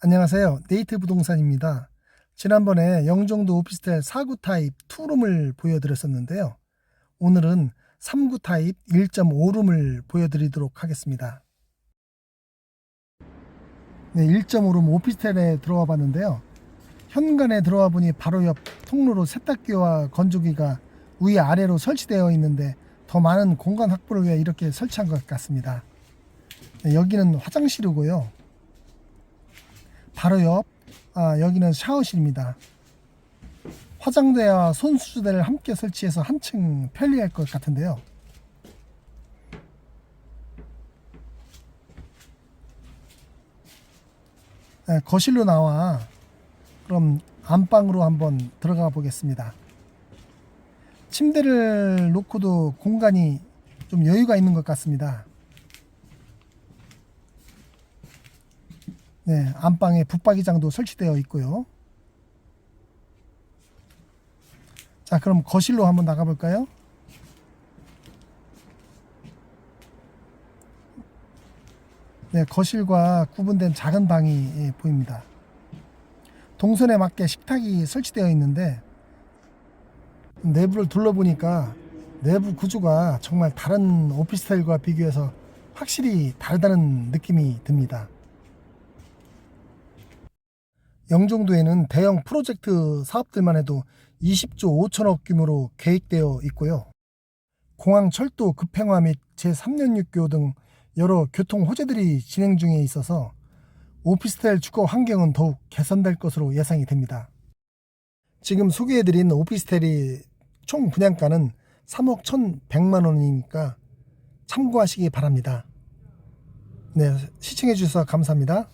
안녕하세요. 네이트 부동산입니다. 지난번에 영종도 오피스텔 4구 타입 2룸을 보여드렸었는데요. 오늘은 3구 타입 1.5룸을 보여드리도록 하겠습니다. 네, 1.5룸 오피스텔에 들어와 봤는데요. 현관에 들어와 보니 바로 옆 통로로 세탁기와 건조기가 위 아래로 설치되어 있는데 더 많은 공간 확보를 위해 이렇게 설치한 것 같습니다. 네, 여기는 화장실이고요. 바로 옆 아, 여기는 샤워실입니다. 화장대와 손수대를 함께 설치해서 한층 편리할 것 같은데요. 네, 거실로 나와 그럼 안방으로 한번 들어가 보겠습니다. 침대를 놓고도 공간이 좀 여유가 있는 것 같습니다. 네, 안방에 붙박이장도 설치되어 있고요. 자, 그럼 거실로 한번 나가 볼까요? 네, 거실과 구분된 작은 방이 예, 보입니다. 동선에 맞게 식탁이 설치되어 있는데 내부를 둘러보니까 내부 구조가 정말 다른 오피스텔과 비교해서 확실히 다르다는 느낌이 듭니다. 영종도에는 대형 프로젝트 사업들만 해도 20조 5천억 규모로 계획되어 있고요. 공항 철도 급행화 및 제3년 육교 등 여러 교통 호재들이 진행 중에 있어서 오피스텔 주거 환경은 더욱 개선될 것으로 예상이 됩니다. 지금 소개해드린 오피스텔이 총 분양가는 3억 1,100만 원이니까 참고하시기 바랍니다. 네, 시청해주셔서 감사합니다.